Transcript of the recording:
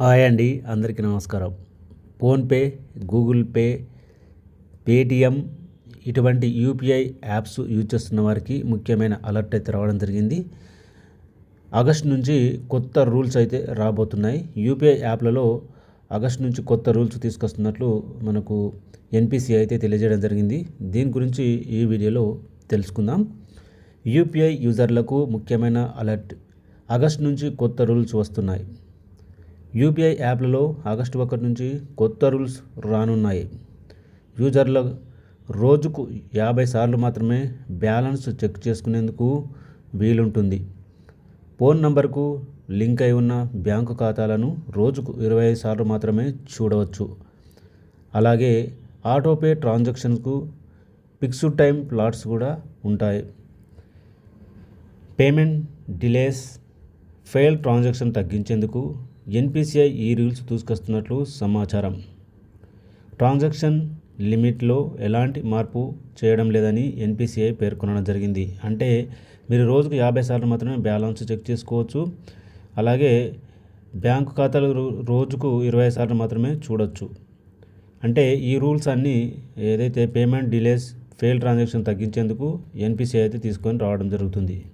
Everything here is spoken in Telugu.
హాయ్ అండి అందరికీ నమస్కారం. ఫోన్పే గూగుల్ పే పేటిఎం ఇటువంటి యూపీఐ యాప్స్ యూజ్ చేస్తున్న వారికి ముఖ్యమైన అలర్ట్ అయితే రావడం జరిగింది. ఆగస్ట్ నుంచి కొత్త రూల్స్ అయితే రాబోతున్నాయి. యూపీఐ యాప్లలో ఆగస్ట్ నుంచి కొత్త రూల్స్ తీసుకొస్తున్నట్లు మనకు ఎన్పిసి అయితే తెలియజేయడం జరిగింది. దీని గురించి ఈ వీడియోలో తెలుసుకుందాం. యూపీఐ యూజర్లకు ముఖ్యమైన అలర్ట్ ఆగస్ట్ నుంచి కొత్త రూల్స్ వస్తున్నాయి. యూపీఐ యాప్లలో ఆగస్టు ఒకటి నుంచి కొత్త రూల్స్ రానున్నాయి. యూజర్ల రోజుకు యాభై సార్లు మాత్రమే బ్యాలెన్స్ చెక్ చేసుకునేందుకు వీలుంటుంది. ఫోన్ నంబర్కు లింక్ అయి ఉన్న బ్యాంకు ఖాతాలను రోజుకు ఇరవై ఐదు సార్లు మాత్రమే చూడవచ్చు. అలాగే ఆటోపే ట్రాన్సాక్షన్కు ఫిక్స్డ్ టైం ప్లాట్స్ కూడా ఉంటాయి. పేమెంట్ డిలేస్ ఫెయిల్ ట్రాన్సాక్షన్ తగ్గించేందుకు ఎన్పిసిఐ ఈ రూల్స్ తీసుకొస్తున్నట్లు సమాచారం. ట్రాన్సాక్షన్ లిమిట్లో ఎలాంటి మార్పు చేయడం లేదని ఎన్పిసిఐ పేర్కొనడం జరిగింది. అంటే మీరు రోజుకు యాభై సార్లు మాత్రమే బ్యాలెన్స్ చెక్ చేసుకోవచ్చు. అలాగే బ్యాంకు ఖాతాలు రోజుకు ఇరవై సార్లు మాత్రమే చూడొచ్చు. అంటే ఈ రూల్స్ అన్నీ ఏదైతే పేమెంట్ డిలేస్ ఫెయిల్ ట్రాన్సాక్షన్ తగ్గించేందుకు ఎన్పిసిఐ అయితే తీసుకొని రావడం జరుగుతుంది.